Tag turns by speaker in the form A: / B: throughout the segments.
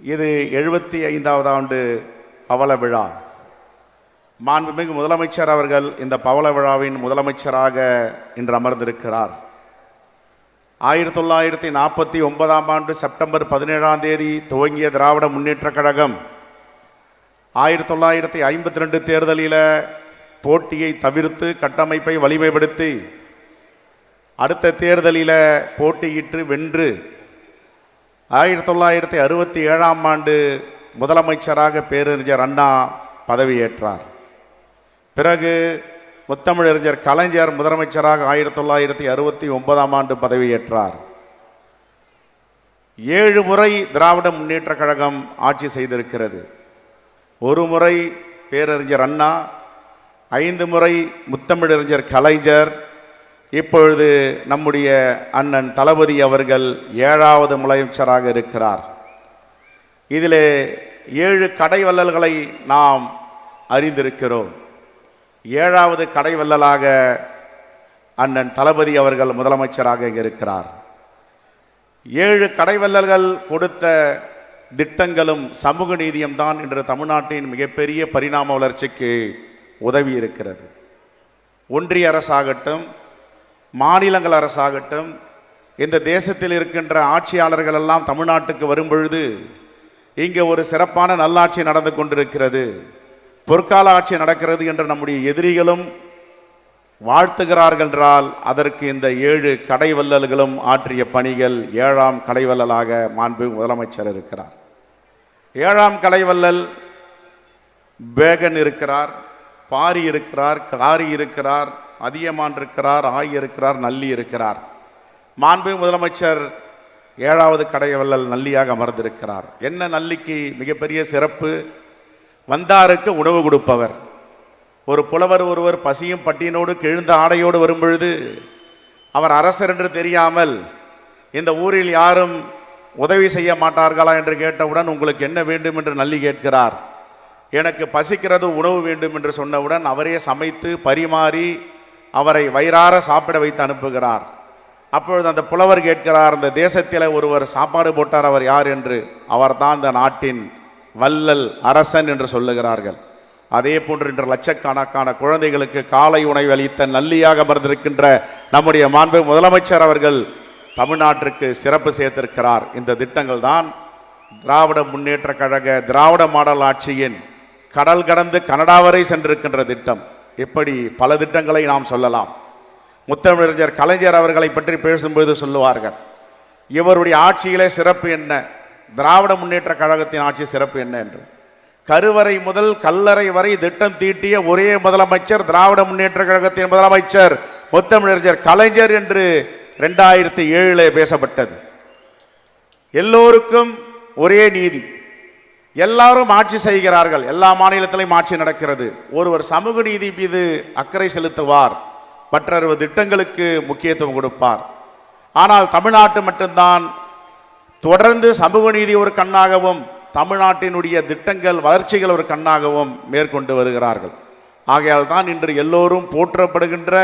A: இது எழுபத்தி ஐந்தாவது ஆண்டு பவள விழா. மாண்புமிகு முதலமைச்சர் அவர்கள் இந்த பவள விழாவின் முதலமைச்சராக இன்று அமர்ந்திருக்கிறார். ஆயிரத்தி தொள்ளாயிரத்தி நாற்பத்தி ஒன்பதாம் ஆண்டு செப்டம்பர் பதினேழாம் தேதி துவங்கிய திராவிட முன்னேற்றக் கழகம் ஆயிரத்தி தொள்ளாயிரத்தி ஐம்பத்தி ரெண்டு தேர்தலில் போட்டியை தவிர்த்து கட்டமைப்பை வலிமைப்படுத்தி அடுத்த தேர்தலில் போட்டியிட்டு வென்று ஆயிரத்தி தொள்ளாயிரத்தி அறுபத்தி ஏழாம் ஆண்டு முதலமைச்சராக பேரறிஞர் அண்ணா பதவியேற்றார். பிறகு முத்தமிழறிஞர் கலைஞர் முதலமைச்சராக ஆயிரத்தி தொள்ளாயிரத்தி அறுபத்தி ஒன்பதாம் ஆண்டு பதவியேற்றார். ஏழு முறை திராவிட முன்னேற்றக் கழகம் ஆட்சி செய்திருக்கிறது. ஒரு முறை பேரறிஞர் அண்ணா ஐந்து முறை முத்தமிழறிஞர் கலைஞர் இப்பொழுது நம்முடைய அண்ணன் தளபதி அவர்கள் ஏழாவது முதலமைச்சராக இருக்கிறார். இதிலே ஏழு கடைவள்ளல்களை நாம் அறிந்திருக்கிறோம். ஏழாவது கடைவள்ளலாக அண்ணன் தளபதி அவர்கள் முதலமைச்சராக இருக்கிறார். ஏழு கடைவள்ளல்கள் கொடுத்த திட்டங்களும் சமூக நீதியும் தான் இன்று தமிழ்நாட்டின் மிகப்பெரிய பரிணாம வளர்ச்சிக்கு உதவி இருக்கிறது ஒன்றிய அரசாகட்டும் மாநிலங்கள் அரசாகட்டும் இந்த தேசத்தில் இருக்கின்ற ஆட்சியாளர்கள் எல்லாம் தமிழ்நாட்டுக்கு வரும்பொழுது இங்கே ஒரு சிறப்பான நல்லாட்சி நடந்து கொண்டிருக்கிறது. பொற்கால ஆட்சி நடக்கிறது என்று நம்முடைய எதிரிகளும் வாழ்த்துகிறார்கள் என்றால் அதற்கு இந்த ஏழு கடைவல்லல்களும் ஆற்றிய பணிகள் ஏழாம் கடைவல்லலாக மாண்பு முதலமைச்சர் இருக்கிறார். ஏழாம் கடைவல்லல் பேகன் இருக்கிறார் பாரி இருக்கிறார் காரி இருக்கிறார் அதியமான் இருக்கிறார் ஆய் இருக்கிறார் நல்லி இருக்கிறார் மாண்பு முதலமைச்சர் ஏழாவது கடையவல்லல் நல்லியாக அமர்ந்திருக்கிறார். என்ன நல்லிக்கு மிகப்பெரிய சிறப்பு? வந்தாருக்கு உணவு கொடுப்பவர். ஒரு புலவர் ஒருவர் பசியும் பட்டியனோடு கிழுந்த ஆடையோடு வரும்பொழுது அவர் அரசர் என்று தெரியாமல் இந்த ஊரில் யாரும் உதவி செய்ய மாட்டார்களா என்று கேட்டவுடன் உங்களுக்கு என்ன வேண்டும்? என்று நல்லி கேட்கிறார். எனக்கு பசிக்கிறது உணவு வேண்டும் என்று சொன்னவுடன் அவரே சமைத்து பரிமாறி அவரை வயிறார சாப்பிட வைத்து அனுப்புகிறார். அப்பொழுது அந்த புலவர் கேட்கிறார் இந்த தேசத்தில் ஒருவர் சாப்பாடு போட்டார் அவர் யார்? என்று. அவர்தான் இந்த நாட்டின் வல்லல் அரசன் என்று சொல்லுகிறார்கள். அதே போன்று இன்று லட்சக்கணக்கான குழந்தைகளுக்கு காலை உணவு அளித்த நல்லியாக அமர்ந்திருக்கின்ற நம்முடைய மாண்பு முதலமைச்சர் அவர்கள் தமிழ்நாட்டிற்கு சிறப்பு சேர்த்திருக்கிறார். இந்த திட்டங்கள் தான் திராவிட முன்னேற்ற கழக திராவிட மாடல் ஆட்சியின் கடல் கடந்து கனடா வரை சென்றிருக்கின்ற திட்டம். இப்படி பல திட்டங்களை நாம் சொல்லலாம். முத்தமிழறிஞர் கலைஞர் அவர்களை பற்றி பேசும்போது சொல்லுவார்கள் இவருடைய ஆட்சியிலே சிறப்பு என்ன? திராவிட முன்னேற்ற கழகத்தின் ஆட்சி சிறப்பு என்ன? என்று. கருவறை முதல் கல்லறை வரை திட்டம் தீட்டிய ஒரே முதலமைச்சர் திராவிட முன்னேற்ற கழகத்தின் முதலமைச்சர் முத்தமிழறிஞர் கலைஞர் என்று ரெண்டாயிரத்தி ஏழில் பேசப்பட்டது. எல்லோருக்கும் ஒரே நீதி. எல்லாரும் ஆட்சி செய்கிறார்கள். எல்லா மாநிலத்திலையும் ஆட்சி நடக்கிறது. ஒருவர் சமூக நீதி மீது அக்கறை செலுத்துவார். மற்றொரு திட்டங்களுக்கு முக்கியத்துவம் கொடுப்பார். ஆனால் தமிழ்நாட்டு மட்டும்தான். தொடர்ந்து சமூக நீதி ஒரு கண்ணாகவும் தமிழ்நாட்டினுடைய திட்டங்கள் வளர்ச்சிகள் ஒரு கண்ணாகவும் மேற்கொண்டு வருகிறார்கள். ஆகையால் தான் இன்று எல்லோரும் போற்றப்படுகின்ற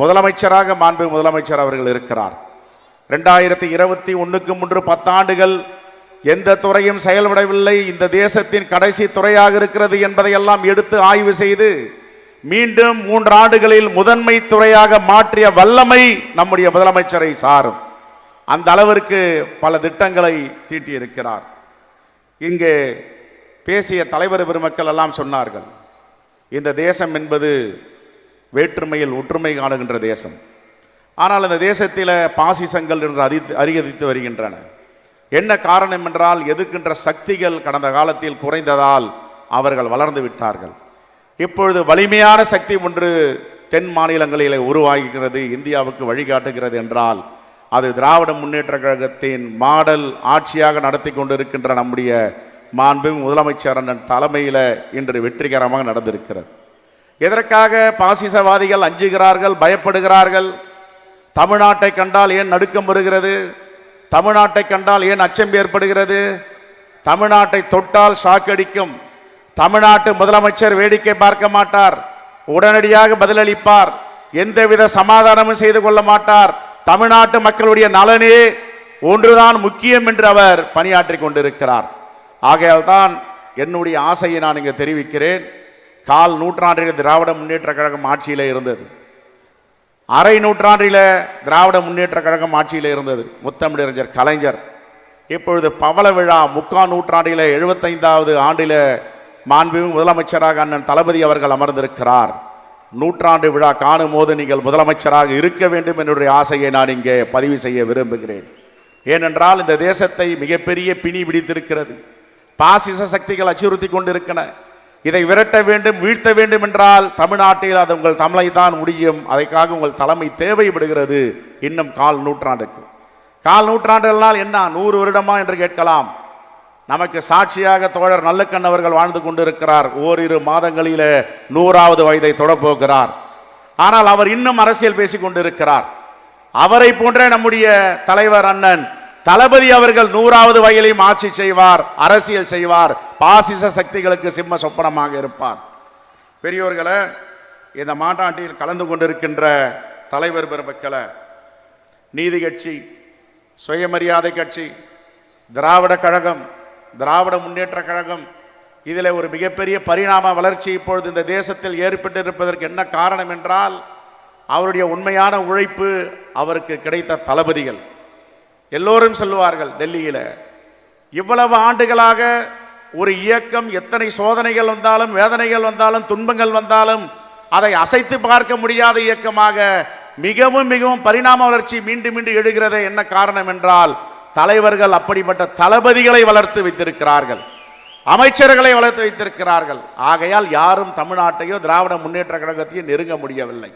A: முதலமைச்சராக மாண்பு முதலமைச்சர் அவர்கள் இருக்கிறார். ரெண்டாயிரத்தி இருபத்தி ஒன்றுக்கு முன்று பத்தாண்டுகள் எந்த துறையும் செயல்படவில்லை. இந்த தேசத்தின் கடைசி துறையாக இருக்கிறது என்பதையெல்லாம் எடுத்து ஆய்வு செய்து மீண்டும் மூன்று ஆண்டுகளில் முதன்மை துறையாக மாற்றிய வல்லமை நம்முடைய முதலமைச்சரை சாரும். அந்த அளவிற்கு பல திட்டங்களை தீட்டியிருக்கிறார். இங்கே பேசிய தலைவர் பெருமக்கள் எல்லாம் சொன்னார்கள் இந்த தேசம் என்பது வேற்றுமையில் ஒற்றுமை காணுகின்ற தேசம். ஆனால் இந்த தேசத்தில் பாசிசங்கள் என்று அதி அதிகரித்து வருகின்றன. என்ன காரணம் என்றால் எதிர்க்கின்ற சக்திகள் கடந்த காலத்தில் குறைந்ததால் அவர்கள் வளர்ந்து விட்டார்கள். இப்பொழுது வலிமையான சக்தி ஒன்று தென் மாநிலங்களிலே உருவாகிறது இந்தியாவுக்கு வழிகாட்டுகிறது என்றால் அது திராவிட முன்னேற்ற கழகத்தின் மாடல் ஆட்சியாக நடத்தி கொண்டிருக்கின்ற நம்முடைய மாண்பு முதலமைச்சர் அண்ணன் தலைமையில் இன்று வெற்றிகரமாக நடந்திருக்கிறது. எதற்காக பாசிசவாதிகள் அஞ்சுகிறார்கள் பயப்படுகிறார்கள்? தமிழ்நாட்டை கண்டால் ஏன் நடுக்கம் வருகிறது? தமிழ்நாட்டை கண்டால் ஏன் அச்சம் ஏற்படுகிறது? தமிழ்நாட்டை தொட்டால் சாக்கடிக்கும் தமிழ்நாட்டு முதலமைச்சர் வேடிக்கை பார்க்க மாட்டார். உடனடியாக பதிலளிப்பார். எந்தவித சமாதானமும் செய்து கொள்ள மாட்டார். தமிழ்நாட்டு மக்களுடைய நலனே ஒன்றுதான் முக்கியம் என்று அவர் பணியாற்றி கொண்டிருக்கிறார். ஆகையால் தான் என்னுடைய ஆசையை நான் இங்கே தெரிவிக்கிறேன். கால் நூற்றாண்டில் திராவிட முன்னேற்ற கழகம் ஆட்சியில் இருந்தது. அரை நூற்றாண்டில் திராவிட முன்னேற்ற கழகம் ஆட்சியில் இருந்தது. முத்தமிழறிஞர் கலைஞர். இப்பொழுது பவள விழா முக்கால் நூற்றாண்டில் எழுபத்தைந்தாவது ஆண்டில் மாண்புமிகு முதலமைச்சராக அண்ணன் தளபதி அவர்கள் அமர்ந்திருக்கிறார். நூற்றாண்டு விழா காணும் போது நீங்கள் முதலமைச்சராக இருக்க வேண்டும் என்னுடைய ஆசையை நான் இங்கே பதிவு செய்ய விரும்புகிறேன். ஏனென்றால் இந்த தேசத்தை மிகப்பெரிய பிணி பிடித்திருக்கிறது. பாசிச சக்திகள் அச்சுறுத்தி கொண்டிருக்கின்றன. இதை விரட்ட வேண்டும் வீழ்த்த வேண்டும் என்றால் தமிழ்நாட்டில் அது உங்கள் தமிழை தான் முடியும். அதற்காக உங்கள் தலைமை தேவைப்படுகிறது. இன்னும் கால் நூற்றாண்டுக்கு. கால் நூற்றாண்டுகளால் என்ன? நூறு வருடமா என்று கேட்கலாம். நமக்கு சாட்சியாக தோழர் நல்லக்கண் அவர்கள் வாழ்ந்து கொண்டிருக்கிறார். ஓரிரு மாதங்களிலே நூறாவது வயதை தொடப்போகிறார். ஆனால் அவர் இன்னும் அரசியல் பேசிக் கொண்டிருக்கிறார். அவரை போன்ற நம்முடைய தலைவர் அண்ணன் தளபதி அவர்கள் நூறாவது வயலையும் ஆட்சி செய்வார் அரசியல் செய்வார் பாசிச சக்திகளுக்கு சிம்ம சொப்பனமாக இருப்பார். பெரியோர்களை இந்த மாநாட்டில் கலந்து கொண்டிருக்கின்ற தலைவர் பெருமக்களை நீதி கட்சி சுயமரியாதை கட்சி திராவிட கழகம் திராவிட முன்னேற்ற கழகம் இதில் ஒரு மிகப்பெரிய பரிணாம வளர்ச்சி இப்பொழுது இந்த தேசத்தில் ஏற்பட்டிருப்பதற்கு என்ன காரணம் என்றால் அவருடைய உண்மையான உழைப்பு அவருக்கு கிடைத்த தளபதிகள். எல்லோரும் சொல்லுவார்கள் டெல்லியில் இவ்வளவு ஆண்டுகளாக ஒரு இயக்கம் எத்தனை சோதனைகள் வந்தாலும் வேதனைகள் வந்தாலும் துன்பங்கள் வந்தாலும் அதை அசைத்து பார்க்க முடியாத இயக்கமாக மிகவும் மிகவும் பரிணாம வளர்ச்சி மீண்டும் மீண்டும் எழுகிறதே என்ன காரணம் என்றால் தலைவர்கள் அப்படிப்பட்ட தளபதிகளை வளர்த்து வைத்திருக்கிறார்கள். அமைச்சர்களை வளர்த்து வைத்திருக்கிறார்கள். ஆகையால் யாரும் தமிழ்நாட்டையோ திராவிட முன்னேற்ற கழகத்தையோ நெருங்க முடியவில்லை.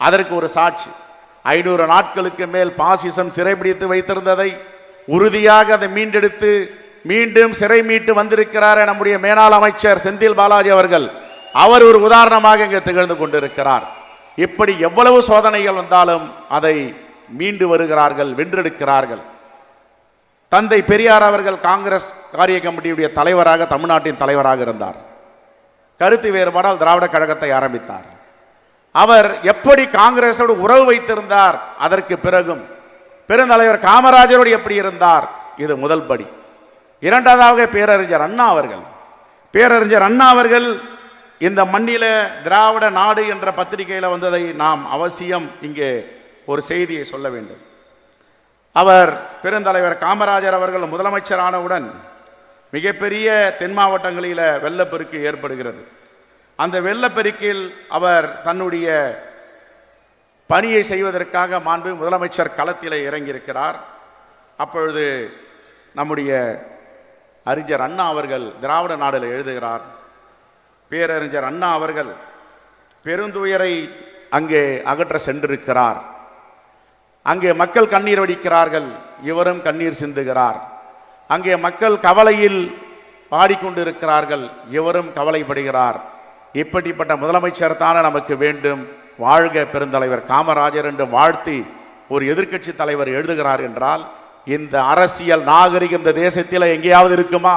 A: அதற்கு ஒரு சாட்சி. ஐநூறு நாட்களுக்கு மேல் பாசிசம் சிறைபிடித்து வைத்திருந்ததை உறுதியாக அதை மீண்டெடுத்து மீண்டும் சிறை மீட்டு வந்திருக்கிறார் நம்முடைய மேலாள் அமைச்சர் செந்தில் பாலாஜி அவர்கள். அவர் ஒரு உதாரணமாக இங்கே திகழ்ந்து கொண்டிருக்கிறார். இப்படி எவ்வளவு சோதனைகள் வந்தாலும் அதை மீண்டு வருகிறார்கள் வென்றெடுக்கிறார்கள். தந்தை பெரியார் அவர்கள் காங்கிரஸ் காரிய கமிட்டியுடைய தலைவராக தமிழ்நாட்டின் தலைவராக இருந்தார். கருத்து வேறுபாடால் திராவிட கழகத்தை ஆரம்பித்தார். அவர் எப்படி காங்கிரஸோடு உறவு வைத்திருந்தார்? அதற்கு பிறகும். பெருந்தலைவர் காமராஜரோடு எப்படி இருந்தார்? இது முதல் படி. இரண்டாவதாக பேரறிஞர் அண்ணா அவர்கள். பேரறிஞர் அண்ணா அவர்கள் இந்த மண்ணில திராவிட நாடு என்ற பத்திரிகையில் வந்ததை நாம் அவசியம் இங்கே ஒரு செய்தியை சொல்ல வேண்டும். அவர் பெருந்தலைவர் காமராஜர் அவர்கள் முதலமைச்சரானவுடன் மிகப்பெரிய தென் மாவட்டங்களில் வெள்ளப்பெருக்கு ஏற்படுகிறது. அந்த வெள்ளப்பெருக்கில் அவர் தன்னுடைய பணியை செய்வதற்காக மாண்பு முதலமைச்சர் களத்தில் இறங்கியிருக்கிறார். அப்பொழுது நம்முடைய அறிஞர் அண்ணா அவர்கள் திராவிட நாடில் எழுதுகிறார். பேரறிஞர் அண்ணா அவர்கள் பெருந்துயரை அங்கே அகற்ற சென்றிருக்கிறார். அங்கே மக்கள் கண்ணீர் வடிக்கிறார்கள். இவரும் கண்ணீர் சிந்துகிறார். அங்கே மக்கள் கவலையில் பாடிக்கொண்டிருக்கிறார்கள். இவரும் கவலைப்படுகிறார். இப்படிப்பட்ட முதலமைச்சர் தானே நமக்கு வேண்டும். வாழ்க பெருந்தலைவர் காமராஜர் என்று வாழ்த்தி ஒரு எதிர்க்கட்சி தலைவர் எழுதுகிறார் என்றால் இந்த அரசியல் நாகரிகம் இந்த தேசத்தில் எங்கேயாவது இருக்குமா?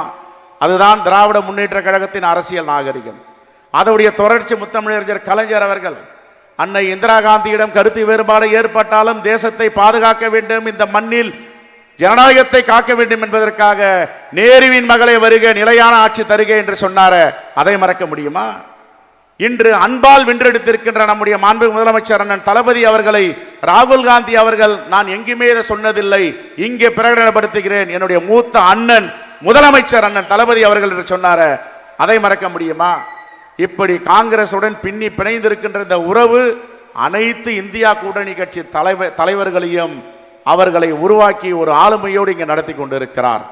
A: அதுதான் திராவிட முன்னேற்ற கழகத்தின் அரசியல் நாகரிகம். அதனுடைய தொடர்ச்சி முத்தமிழறிஞர் கலைஞர் அவர்கள் அன்னை இந்திரா காந்தியிடம் கருத்து வேறுபாடு ஏற்பட்டாலும் தேசத்தை பாதுகாக்க வேண்டும் இந்த மண்ணில் ஜனநாயகத்தை காக்க வேண்டும் என்பதற்காக நேருவின் மகளை வருக நிலையான ஆட்சி தருக என்று சொன்னார அதை மறக்க முடியுமா? இன்று அன்பால் வென்றெடுத்திருக்கின்ற நம்முடைய மாண்பு முதலமைச்சர் அண்ணன் தளபதி அவர்களை ராகுல் காந்தி அவர்கள் நான் எங்குமே இதை சொன்னதில்லை. இங்கே பிரகடனப்படுத்துகிறேன். என்னுடைய மூத்த அண்ணன் முதலமைச்சர் அண்ணன் தளபதி அவர்கள் என்று சொன்னார. அதை மறக்க முடியுமா? இப்படி காங்கிரசுடன் பின்னி பிணைந்திருக்கின்ற இந்த உறவு அனைத்து இந்தியா கூட்டணி கட்சி தலைவர் தலைவர்களையும் அவர்களை உருவாக்கி ஒரு ஆளுமையோடு இங்கே நடத்தி கொண்டிருக்கிறார்.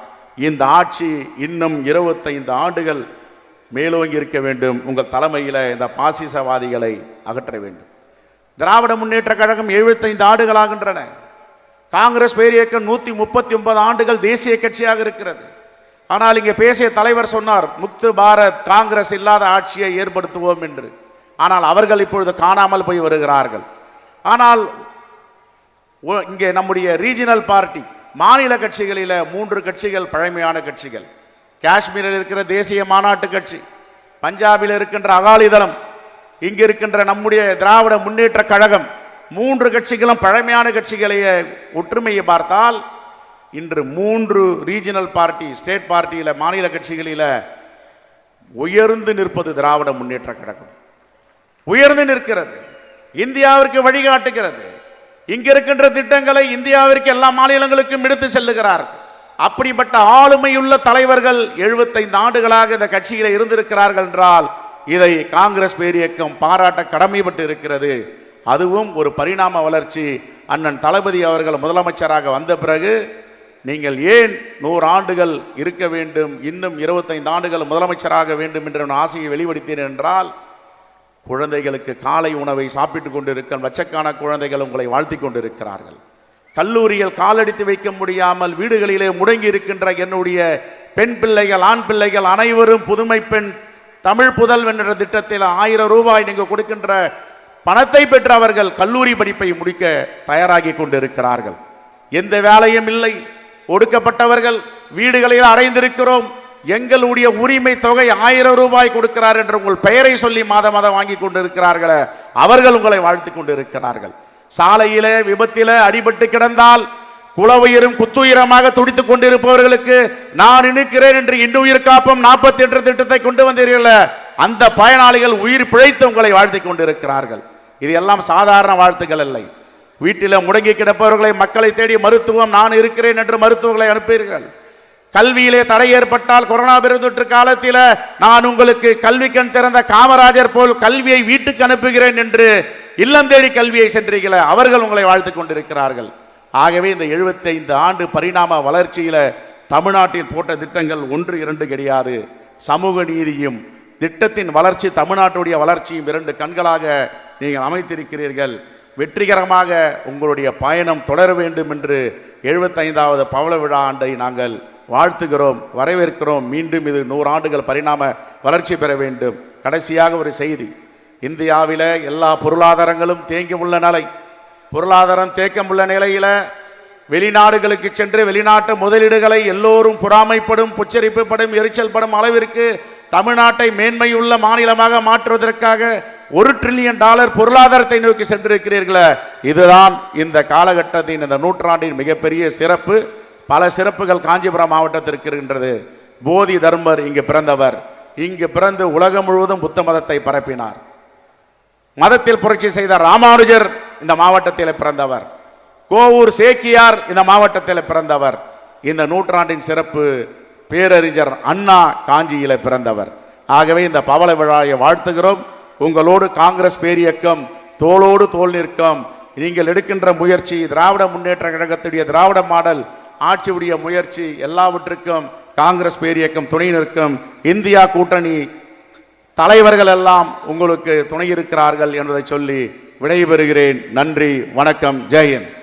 A: இந்த ஆட்சி இன்னும் இருபத்தைந்து ஆண்டுகள் மேலோங்கி இருக்க வேண்டும். உங்கள் தலைமையில் இந்த பாசிசவாதிகளை அகற்ற வேண்டும். திராவிட முன்னேற்ற கழகம் எழுபத்தைந்து ஆண்டுகளாகின்றன காங்கிரஸ் பேரியக்கம் நூற்றி முப்பத்தி ஒன்பது ஆண்டுகள் தேசிய கட்சியாக இருக்கிறது. ஆனால் இங்கே பேசிய தலைவர் சொன்னார் முக்து பாரத் காங்கிரஸ் இல்லாத ஆட்சியை ஏற்படுத்துவோம் என்று. ஆனால் அவர்கள் இப்பொழுது காணாமல் போய் வருகிறார்கள். ஆனால் இங்கே நம்முடைய ரீஜினல் பார்ட்டி மாநில கட்சிகளில் மூன்று கட்சிகள் பழமையான கட்சிகள். காஷ்மீரில் இருக்கிற தேசிய மாநாட்டு கட்சி பஞ்சாபில் இருக்கின்ற அகாலிதளம் இங்கே இருக்கின்ற நம்முடைய திராவிட முன்னேற்ற கழகம் மூன்று கட்சிகளும் பழமையான கட்சிகளையே ஒற்றுமையை பார்த்தால் இன்று மூன்று ரீஜனல் பார்ட்டி ஸ்டேட் பார்ட்டியில் மாநில கட்சிகளில் உயர்ந்து நிற்பது திராவிட முன்னேற்ற கழகம். உயர்ந்து நிற்கிறது. இந்தியாவிற்கு வழிகாட்டுகிறது. இங்க இருக்கின்ற திட்டங்களை இந்தியாவிற்கு எல்லா மாநிலங்களுக்கும் எடுத்து செல்லுகிறார்கள். அப்படிப்பட்ட ஆளுமையுள்ள தலைவர்கள் 75 ஆண்டுகளாக இந்த கட்சியில் இருந்திருக்கிறார்கள் என்றால் இதை காங்கிரஸ் பேரியக்கம் பாராட்ட கடமைப்பட்டு இருக்கிறது. அதுவும் ஒரு பரிணாம வளர்ச்சி. அண்ணன் தளபதி அவர்கள் முதலமைச்சராக வந்த பிறகு நீங்கள் ஏன் நூறு ஆண்டுகள் இருக்க வேண்டும் இன்னும் 25 ஆண்டுகள் முதலமைச்சராக வேண்டும் என்ற ஆசையை வெளிப்படுத்தேன் என்றால் குழந்தைகளுக்கு காலை உணவை சாப்பிட்டு கொண்டிருக்க லட்சக்கான குழந்தைகள் உங்களை வாழ்த்தி கொண்டிருக்கிறார்கள். கல்லூரியில் காலடித்து வைக்க முடியாமல் வீடுகளிலே முடங்கி இருக்கின்ற என்னுடைய பெண் பிள்ளைகள் ஆண் பிள்ளைகள் அனைவரும் புதுமை பெண் தமிழ் புதல்வன் என்ற திட்டத்தில் ஆயிரம் ரூபாய் நீங்கள் கொடுக்கின்ற பணத்தை பெற்று அவர்கள் கல்லூரி படிப்பை முடிக்க தயாராகி கொண்டிருக்கிறார்கள். எந்த வேலையும் இல்லை. ஒடுக்கப்பட்டவர்கள் வீடுகளில் அடைந்திருக்கிறோம் எங்களுடைய உரிமை தொகை ஆயிரம் ரூபாய் கொடுக்கிறார் என்று உங்கள் பெயரை சொல்லி மாத மாதம் வாங்கி கொண்டிருக்கிறார்களே. அவர்கள் உங்களை வாழ்த்து கொண்டிருக்கிறார்கள். சாலையிலே விபத்திலே அடிபட்டு கிடந்தால் குளவுயிரும் குத்துயிரமாக துடித்துக் கொண்டிருப்பவர்களுக்கு நான் இணைக்கிறேன் என்று இன்னுயிர் காப்பம். நாற்பத்தி எட்டு திட்டத்தை கொண்டு வந்தீர்கள். அந்த பயனாளிகள் உயிர் பிழைத்து உங்களை வாழ்த்திக் கொண்டிருக்கிறார்கள். இது எல்லாம் சாதாரண வாழ்த்துக்கள் இல்லை. வீட்டில் முடங்கி கிடப்பவர்களை மக்களை தேடி மருத்துவம் நான் இருக்கிறேன் என்று மருத்துவர்களை அனுப்பீர்கள். கல்வியிலே தடை ஏற்பட்டால் கொரோனா பெருந்தொற்று காலத்தில் நான் உங்களுக்கு கல்வி கண் திறந்த காமராஜர் போல் கல்வியை வீட்டுக்கு அனுப்புகிறேன் என்று இல்லம் தேடி கல்வியை சென்றீர்கள அவர்கள் உங்களை வாழ்த்து கொண்டிருக்கிறார்கள். ஆகவே இந்த 75 ஆண்டு பரிணாம வளர்ச்சியில் தமிழ்நாட்டில் போட்ட திட்டங்கள் ஒன்று இரண்டு கிடையாது. சமூக நீதியும் திட்டத்தின் வளர்ச்சி தமிழ்நாட்டுடைய வளர்ச்சியும் இரண்டு கண்களாக நீங்கள் அமைத்திருக்கிறீர்கள். வெற்றிகரமாக உங்களுடைய பயணம் தொடர வேண்டும் என்று எழுபத்தைந்தாவது பவள விழா ஆண்டை நாங்கள் வாழ்த்துகிறோம் வரவேற்கிறோம். மீண்டும் இது நூறு ஆண்டுகள் பரிணாம வளர்ச்சி பெற வேண்டும். கடைசியாக ஒரு செய்தி. இந்தியாவில் எல்லா பொருளாதாரங்களும் தேங்கி உள்ள நிலை. பொருளாதாரம் தேக்கம் உள்ள நிலையில் வெளிநாடுகளுக்கு சென்று வெளிநாட்டு முதலீடுகளை எல்லோரும் பொறாமைப்படும் புச்சரிப்புப்படும் எரிச்சல் படும் அளவிற்கு தமிழ்நாட்டை மேன்மையுள்ள மாநிலமாக மாற்றுவதற்காக ஒரு ட்ரில்லியன் டாலர் பொருளாதாரத்தை நோக்கி சென்றிருக்கிறீர்களே. இதுதான் இந்த காலகட்டத்தின் இந்த நூற்றாண்டின் மிகப்பெரிய சிறப்பு. பல சிறப்புகள் காஞ்சிபுரம் மாவட்டத்திற்கு இருக்கின்றது. போதி தர்மர் இங்கு பிறந்தவர். இங்கு பிறந்து உலகம் முழுவதும் புத்த மதத்தை பரப்பினார். மதத்தில் புரட்சி செய்த ராமானுஜர் இந்த மாவட்டத்தில் பிறந்தவர். கோவூர் சேக்கியார் இந்த மாவட்டத்தில் பிறந்தவர். இந்த நூற்றாண்டின் சிறப்பு பேரறிஞர் அண்ணா காஞ்சியில் பிறந்தவர். ஆகவே இந்த பவள விழாவை வாழ்த்துகிறோம். உங்களோடு காங்கிரஸ் பேரியக்கம் தோளோடு தோல் நிற்கும். நீங்கள் எடுக்கின்ற முயற்சி திராவிட முன்னேற்ற கழகத்துடைய திராவிட மாடல் ஆட்சியுடைய முயற்சி எல்லாவற்றுக்கும் காங்கிரஸ் பேரியக்கம் துணை நிற்கும் இந்தியா கூட்டணி தலைவர்கள் எல்லாம் உங்களுக்கு துணை இருக்கிறார்கள் என்பதை சொல்லி விடைபெறுகிறேன். நன்றி வணக்கம் ஜெயந்த்